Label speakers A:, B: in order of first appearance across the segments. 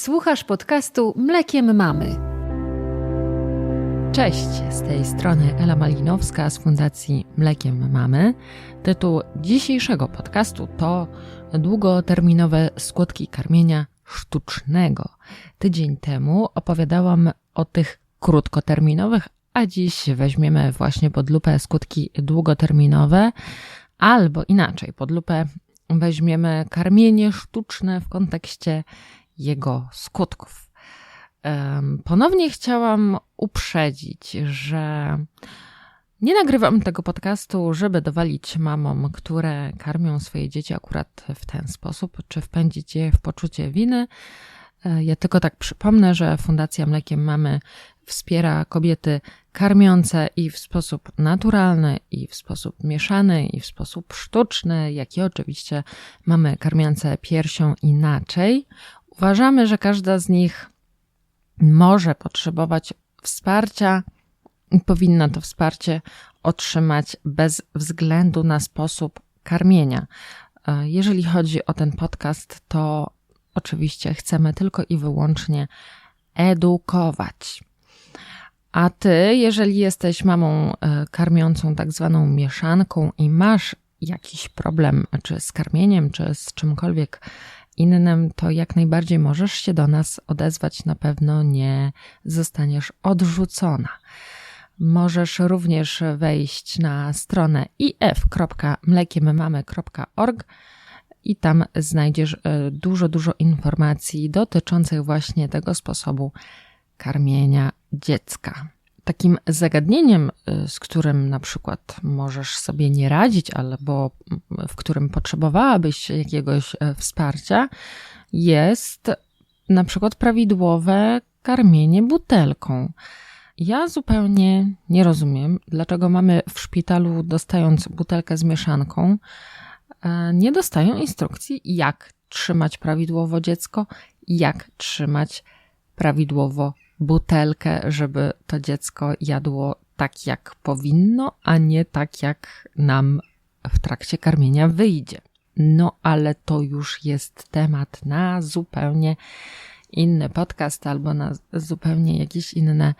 A: Słuchasz podcastu Mlekiem Mamy. Cześć, z tej strony Ela Malinowska z Fundacji Mlekiem Mamy. Tytuł dzisiejszego podcastu to Długoterminowe skutki karmienia sztucznego. Tydzień temu opowiadałam o tych krótkoterminowych, a dziś weźmiemy właśnie pod lupę skutki długoterminowe, albo inaczej, pod lupę weźmiemy karmienie sztuczne w kontekście jego skutków. Ponownie chciałam uprzedzić, że nie nagrywam tego podcastu, żeby dowalić mamom, które karmią swoje dzieci akurat w ten sposób, czy wpędzić je w poczucie winy. E, ja tylko tak przypomnę, że Fundacja Mlekiem Mamy wspiera kobiety karmiące i w sposób naturalny, i w sposób mieszany, i w sposób sztuczny, jak i oczywiście mamy karmiące piersią inaczej. Uważamy, że każda z nich może potrzebować wsparcia i powinna to wsparcie otrzymać bez względu na sposób karmienia. E, jeżeli chodzi o ten podcast, to oczywiście chcemy tylko i wyłącznie edukować. A ty, jeżeli jesteś mamą e, karmiącą tak zwaną mieszanką i masz jakiś problem, czy z karmieniem, czy z czymkolwiek innym, to jak najbardziej możesz się do nas odezwać, na pewno nie zostaniesz odrzucona. Możesz również wejść na stronę if.mlekiemmamy.org i tam znajdziesz e, dużo, dużo informacji dotyczących właśnie tego sposobu karmienia dziecka. Takim zagadnieniem, y, z którym na przykład możesz sobie nie radzić, albo w którym potrzebowałabyś jakiegoś e, wsparcia, jest na przykład prawidłowe karmienie butelką. Ja zupełnie nie rozumiem, dlaczego mamy w szpitalu, dostając butelkę z mieszanką, e, nie dostają instrukcji, jak trzymać prawidłowo dziecko, jak trzymać prawidłowo butelkę, żeby to dziecko jadło tak, jak powinno, a nie tak, jak nam w trakcie karmienia wyjdzie. No, ale to już jest temat na zupełnie inny podcast albo na zupełnie jakieś inne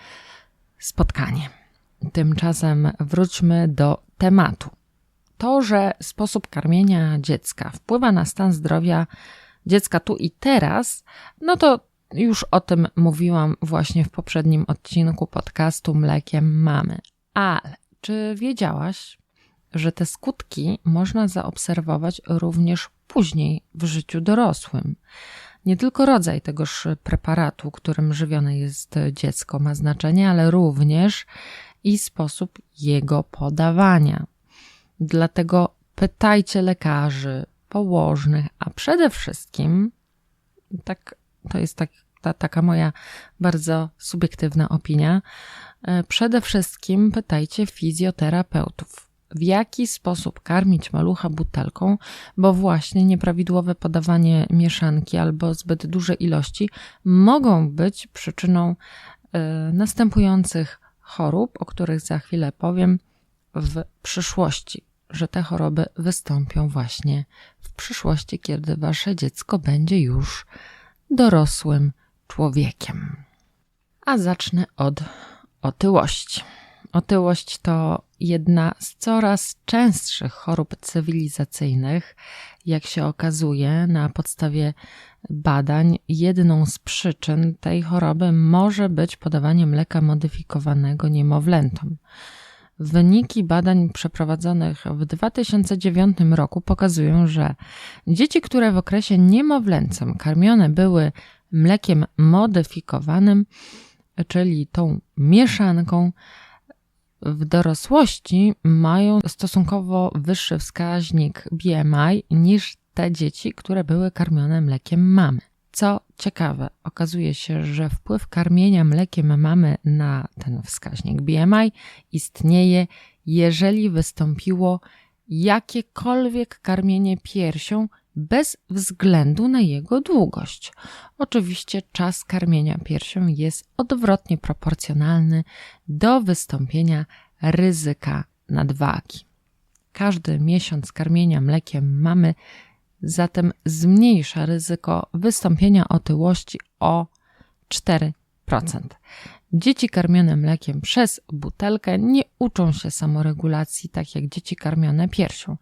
A: spotkanie. Tymczasem wróćmy do tematu. To, że sposób karmienia dziecka wpływa na stan zdrowia dziecka tu i teraz, no to już o tym mówiłam właśnie w poprzednim odcinku podcastu Mlekiem Mamy. Ale czy wiedziałaś, że te skutki można zaobserwować również później w życiu dorosłym? Nie tylko rodzaj tegoż preparatu, którym żywione jest dziecko, ma znaczenie, ale również i sposób jego podawania. Dlatego pytajcie lekarzy, położnych, a przede wszystkim, tak to jest tak, ta, taka moja bardzo subiektywna opinia. E, przede wszystkim pytajcie fizjoterapeutów, w jaki sposób karmić malucha butelką, bo właśnie nieprawidłowe podawanie mieszanki albo zbyt duże ilości mogą być przyczyną y, następujących chorób, o których za chwilę powiem w przyszłości, że te choroby wystąpią właśnie w przyszłości, kiedy wasze dziecko będzie już dorosłym człowiekiem. A zacznę od otyłości. Otyłość to jedna z coraz częstszych chorób cywilizacyjnych. Jak się okazuje, na podstawie badań, jedną z przyczyn tej choroby może być podawanie mleka modyfikowanego niemowlętom. Wyniki badań przeprowadzonych w 2009 roku pokazują, że dzieci, które w okresie niemowlęcym karmione były mlekiem modyfikowanym, czyli tą mieszanką, w dorosłości mają stosunkowo wyższy wskaźnik BMI niż te dzieci, które były karmione mlekiem mamy. Co ciekawe, okazuje się, że wpływ karmienia mlekiem mamy na ten wskaźnik BMI istnieje, jeżeli wystąpiło jakiekolwiek karmienie piersią bez względu na jego długość. Oczywiście czas karmienia piersią jest odwrotnie proporcjonalny do wystąpienia ryzyka nadwagi. Każdy miesiąc karmienia mlekiem mamy zatem zmniejsza ryzyko wystąpienia otyłości o 4%. Dzieci karmione mlekiem przez butelkę nie uczą się samoregulacji, tak jak dzieci karmione piersią.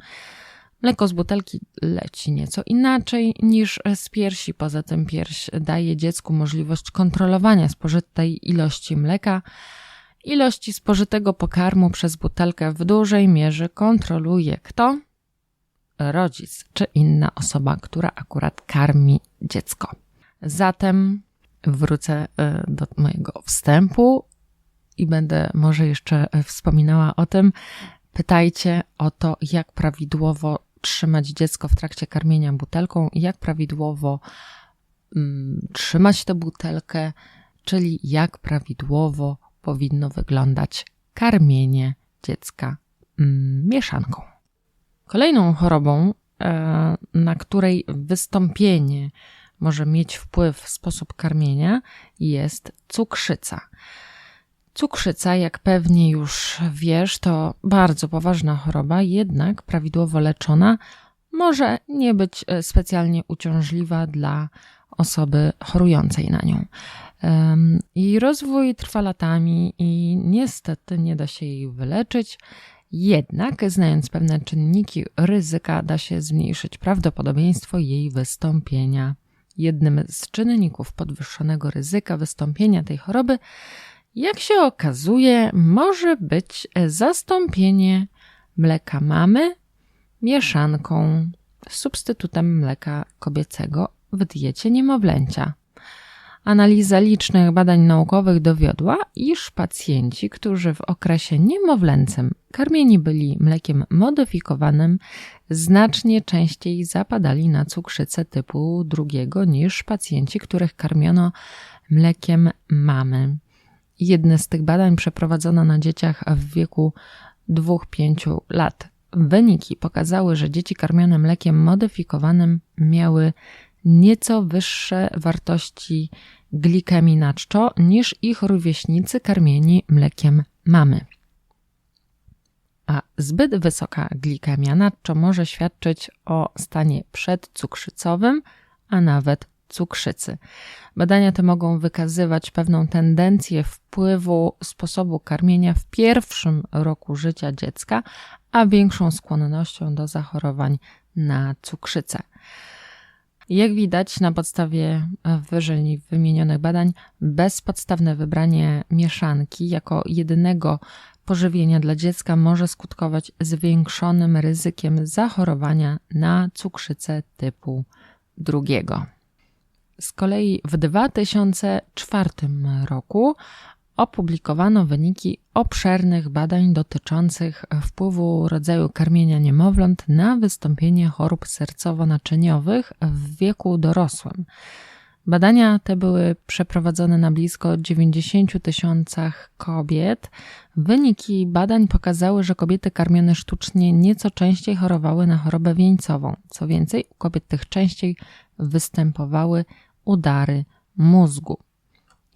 A: Mleko z butelki leci nieco inaczej niż z piersi. Poza tym pierś daje dziecku możliwość kontrolowania spożytej ilości mleka. Ilości spożytego pokarmu przez butelkę w dużej mierze kontroluje kto? Rodzic czy inna osoba, która akurat karmi dziecko. Zatem wrócę e, do mojego wstępu i będę może jeszcze wspominała o tym. Pytajcie o to, jak prawidłowo trzymać dziecko w trakcie karmienia butelką, jak prawidłowo mm, trzymać tę butelkę, czyli jak prawidłowo powinno wyglądać karmienie dziecka mm, mieszanką. Kolejną chorobą, e, na której wystąpienie może mieć wpływ sposób karmienia, jest cukrzyca. Cukrzyca, jak pewnie już wiesz, to bardzo poważna choroba, jednak prawidłowo leczona może nie być e, specjalnie uciążliwa dla osoby chorującej na nią. Jej rozwój trwa latami i niestety nie da się jej wyleczyć. Jednak, znając pewne czynniki ryzyka, da się zmniejszyć prawdopodobieństwo jej wystąpienia. Jednym z czynników podwyższonego ryzyka wystąpienia tej choroby jak się okazuje, może być zastąpienie mleka mamy mieszanką, substytutem mleka kobiecego w diecie niemowlęcia. Analiza licznych badań naukowych dowiodła, iż pacjenci, którzy w okresie niemowlęcym karmieni byli mlekiem modyfikowanym, znacznie częściej zapadali na cukrzycę typu drugiego niż pacjenci, których karmiono mlekiem mamy. Jedne z tych badań przeprowadzono na dzieciach w wieku 2-5 lat. Wyniki pokazały, że dzieci karmione mlekiem modyfikowanym miały nieco wyższe wartości glikemii niż ich rówieśnicy karmieni mlekiem mamy. A zbyt wysoka glikemia na czczo może świadczyć o stanie przedcukrzycowym, a nawet cukrzycy. Badania te mogą wykazywać pewną tendencję wpływu sposobu karmienia w pierwszym roku życia dziecka, a większą skłonnością do zachorowań na cukrzycę. Jak widać na podstawie wyżej wymienionych badań, bezpodstawne wybranie mieszanki jako jedynego pożywienia dla dziecka może skutkować zwiększonym ryzykiem zachorowania na cukrzycę typu drugiego. Z kolei w 2004 roku opublikowano wyniki obszernych badań dotyczących wpływu rodzaju karmienia niemowląt na wystąpienie chorób sercowo-naczyniowych w wieku dorosłym. Badania te były przeprowadzone na blisko 90 tysiącach kobiet. Wyniki badań pokazały, że kobiety karmione sztucznie nieco częściej chorowały na chorobę wieńcową. Co więcej, u kobiet tych częściej występowały udary mózgu.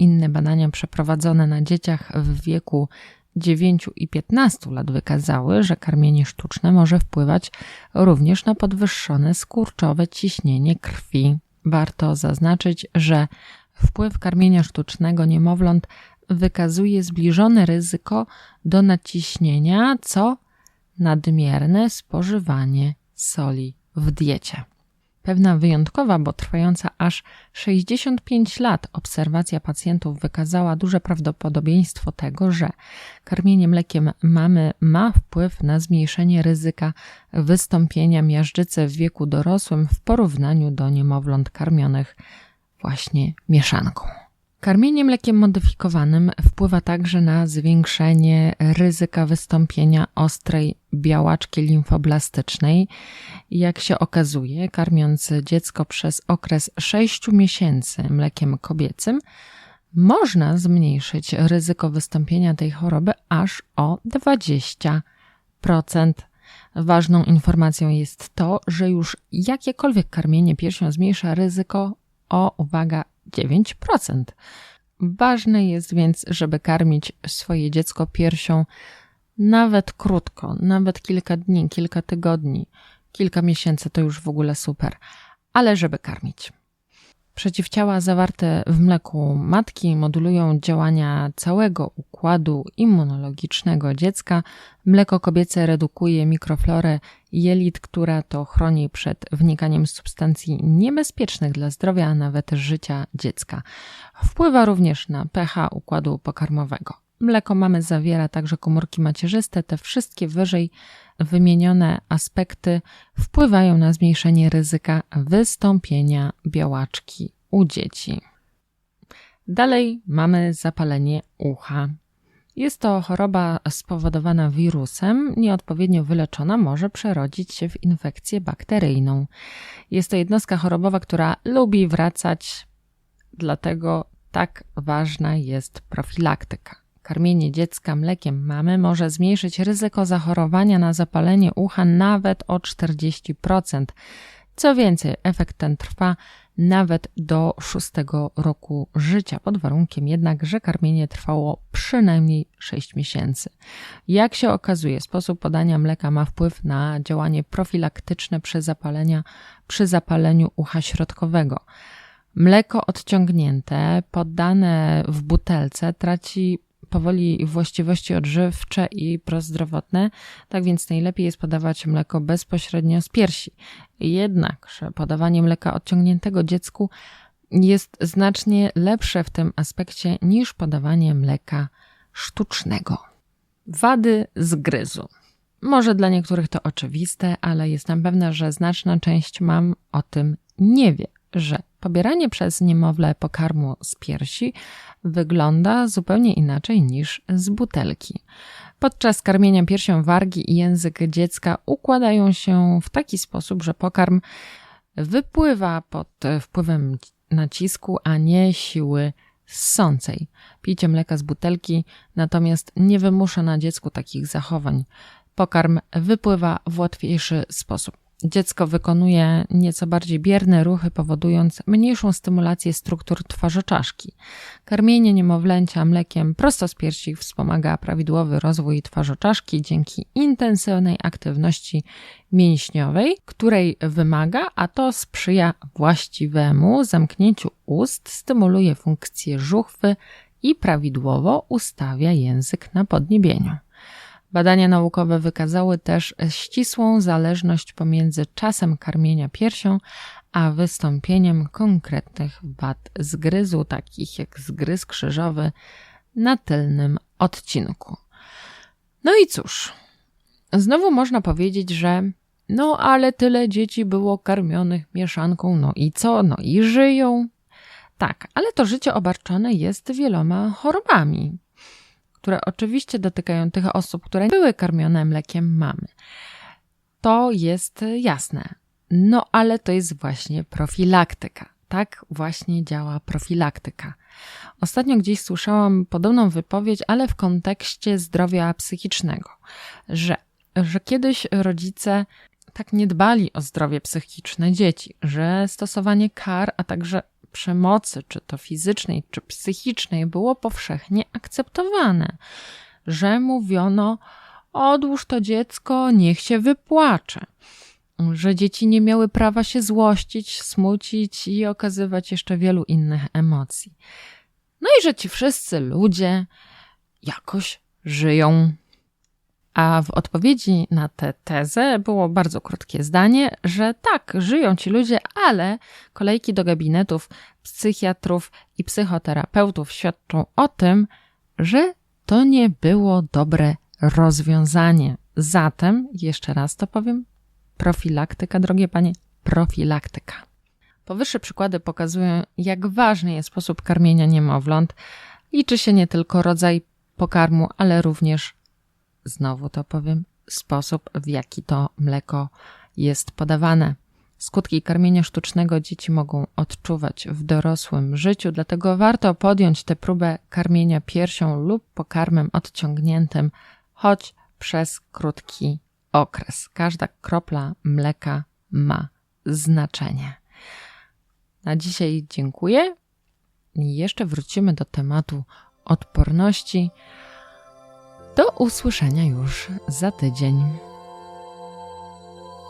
A: Inne badania przeprowadzone na dzieciach w wieku 9 i 15 lat wykazały, że karmienie sztuczne może wpływać również na podwyższone skurczowe ciśnienie krwi. Warto zaznaczyć, że wpływ karmienia sztucznego niemowląt wykazuje zbliżone ryzyko do naciśnienia, co nadmierne spożywanie soli w diecie. Pewna wyjątkowa, bo trwająca aż 65 lat obserwacja pacjentów wykazała duże prawdopodobieństwo tego, że karmienie mlekiem mamy ma wpływ na zmniejszenie ryzyka wystąpienia miażdżycy w wieku dorosłym w porównaniu do niemowląt karmionych właśnie mieszanką. Karmienie mlekiem modyfikowanym wpływa także na zwiększenie ryzyka wystąpienia ostrej białaczki limfoblastycznej. Jak się okazuje, karmiąc dziecko przez okres 6 miesięcy mlekiem kobiecym, można zmniejszyć ryzyko wystąpienia tej choroby aż o 20%. Ważną informacją jest to, że już jakiekolwiek karmienie piersią zmniejsza ryzyko o, uwaga, 9%. Ważne jest więc, żeby karmić swoje dziecko piersią nawet krótko, nawet kilka dni, kilka tygodni, kilka miesięcy to już w ogóle super, ale żeby karmić. Przeciwciała zawarte w mleku matki modulują działania całego układu immunologicznego dziecka. Mleko kobiece redukuje mikroflorę jelit, która to chroni przed wnikaniem substancji niebezpiecznych dla zdrowia, a nawet życia dziecka. Wpływa również na pH układu pokarmowego. Mleko mamy zawiera także komórki macierzyste. Te wszystkie wyżej wymienione aspekty wpływają na zmniejszenie ryzyka wystąpienia białaczki u dzieci. Dalej mamy zapalenie ucha. Jest to choroba spowodowana wirusem, nieodpowiednio wyleczona może przerodzić się w infekcję bakteryjną. Jest to jednostka chorobowa, która lubi wracać, dlatego tak ważna jest profilaktyka. Karmienie dziecka mlekiem mamy może zmniejszyć ryzyko zachorowania na zapalenie ucha nawet o 40%. Co więcej, efekt ten trwa nawet do szóstego roku życia, pod warunkiem jednak, że karmienie trwało przynajmniej 6 miesięcy. Jak się okazuje, sposób podania mleka ma wpływ na działanie profilaktyczne przy, zapalenia, przy zapaleniu ucha środkowego. Mleko odciągnięte, poddane w butelce, traci powoli właściwości odżywcze i prozdrowotne, tak więc najlepiej jest podawać mleko bezpośrednio z piersi. Jednakże podawanie mleka odciągniętego dziecku jest znacznie lepsze w tym aspekcie niż podawanie mleka sztucznego. Wady zgryzu. Może dla niektórych to oczywiste, ale jestem pewna, że znaczna część mam o tym nie wie, że pobieranie przez niemowlę pokarmu z piersi wygląda zupełnie inaczej niż z butelki. Podczas karmienia piersią wargi i język dziecka układają się w taki sposób, że pokarm wypływa pod wpływem nacisku, a nie siły ssącej. Picie mleka z butelki natomiast nie wymusza na dziecku takich zachowań. Pokarm wypływa w łatwiejszy sposób. Dziecko wykonuje nieco bardziej bierne ruchy, powodując mniejszą stymulację struktur twarzoczaszki. Karmienie niemowlęcia mlekiem prosto z piersi wspomaga prawidłowy rozwój twarzoczaszki dzięki intensywnej aktywności mięśniowej, której wymaga, a to sprzyja właściwemu zamknięciu ust, stymuluje funkcję żuchwy i prawidłowo ustawia język na podniebieniu. Badania naukowe wykazały też ścisłą zależność pomiędzy czasem karmienia piersią a wystąpieniem konkretnych wad zgryzu, takich jak zgryz krzyżowy na tylnym odcinku. No i cóż, znowu można powiedzieć, że no ale tyle dzieci było karmionych mieszanką, no i co? No i żyją. Tak, ale to życie obarczone jest wieloma chorobami które oczywiście dotykają tych osób, które były karmione mlekiem mamy. To jest jasne. No ale to jest właśnie profilaktyka. Tak właśnie działa profilaktyka. Ostatnio gdzieś słyszałam podobną wypowiedź, ale w kontekście zdrowia psychicznego, że, że kiedyś rodzice tak nie dbali o zdrowie psychiczne dzieci, że stosowanie kar, a także przemocy, czy to fizycznej, czy psychicznej, było powszechnie akceptowane, że mówiono: odłóż to dziecko, niech się wypłacze. Że dzieci nie miały prawa się złościć, smucić i okazywać jeszcze wielu innych emocji. No i że ci wszyscy ludzie jakoś żyją. A w odpowiedzi na tę tezę było bardzo krótkie zdanie, że tak, żyją ci ludzie, ale kolejki do gabinetów psychiatrów i psychoterapeutów świadczą o tym, że to nie było dobre rozwiązanie. Zatem, jeszcze raz to powiem, profilaktyka, drogie panie, profilaktyka. Powyższe przykłady pokazują, jak ważny jest sposób karmienia niemowląt. Liczy się nie tylko rodzaj pokarmu, ale również znowu to powiem, sposób, w jaki to mleko jest podawane. Skutki karmienia sztucznego dzieci mogą odczuwać w dorosłym życiu, dlatego warto podjąć tę próbę karmienia piersią lub pokarmem odciągniętym, choć przez krótki okres. Każda kropla mleka ma znaczenie. Na dzisiaj dziękuję. Jeszcze wrócimy do tematu odporności. Do usłyszenia już za tydzień.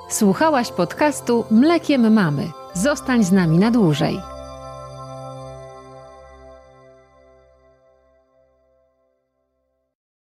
B: Słuchałaś podcastu Mlekiem Mamy. Zostań z nami na dłużej.